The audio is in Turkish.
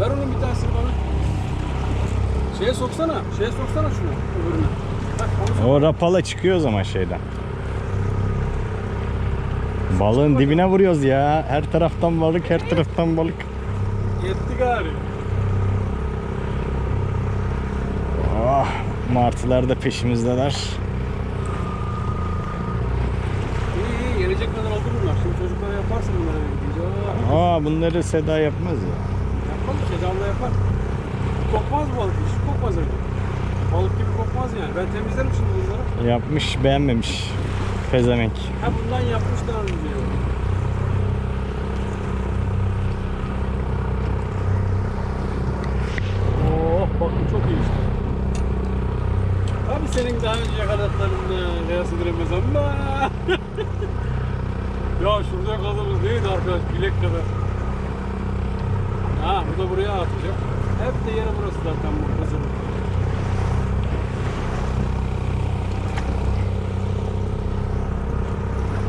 Ver onun bir tanesini bana. Şeye soksana. Şeye soksana şunu. Öbürüne. Bak onu. O rapala çıkıyor o zaman şeyden. Balığın dibine vuruyoruz ya. Her taraftan balık, her taraftan balık. Yetti gari. Oh, martılar da peşimizdeler. İyi iyi gelecek kadar oldu bunlar. Şimdi çocuklar yaparsın gidince. Aa, Aa bunları Seda yapmaz ya. Yapmaz ki Sedamla yapar. Kokmaz balık. Hiç kokmaz öyle. Balık gibi kokmaz yani. Ben temizlerim şimdi bunları. Yapmış, beğenmemiş. Pezemek. Ha bundan yapmışlar diyor. Oh bak bu çok iyi işte. Senin daha önce yakaladıklarının kıyası diremez ama. ya şurada yakaladığımız neydi arkadaş bilek kadar da buraya atacak. Hep de yeri burası zaten bu huzurlu.